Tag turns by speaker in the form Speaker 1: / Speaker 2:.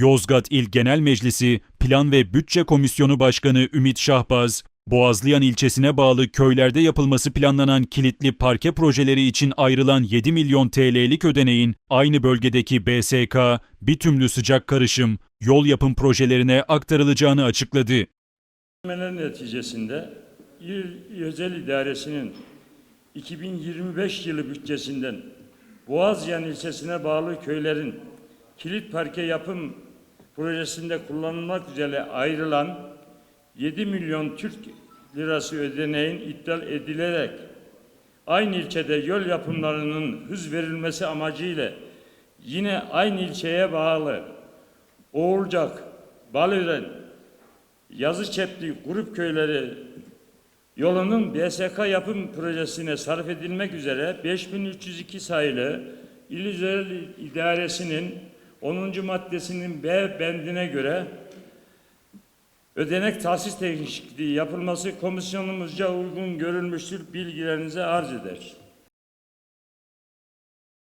Speaker 1: Yozgat İl Genel Meclisi Plan ve Bütçe Komisyonu Başkanı Ümit Şahbaz, Boğazlayan ilçesine bağlı köylerde yapılması planlanan kilitli parke projeleri için ayrılan 7 milyon TL'lik ödeneğin aynı bölgedeki BSK, bitümlü sıcak karışım, yol yapım projelerine aktarılacağını açıkladı.
Speaker 2: Neticesinde İl Özel İdaresi'nin 2025 yılı bütçesinden Boğazyan ilçesine bağlı köylerin kilit parke yapım projesinde kullanılmak üzere ayrılan 7 milyon Türk lirası ödeneğin iptal edilerek aynı ilçede yol yapımlarının hız verilmesi amacıyla yine aynı ilçeye bağlı Oğulcak, Balören, Yazıçepli grup köyleri yolunun BSK yapım projesine sarf edilmek üzere 5302 sayılı İl Özel İdaresi'nin 10. maddesinin B bendine göre ödenek tahsis değişikliği yapılması komisyonumuzca uygun görülmüştür bilgilerinize arz eder.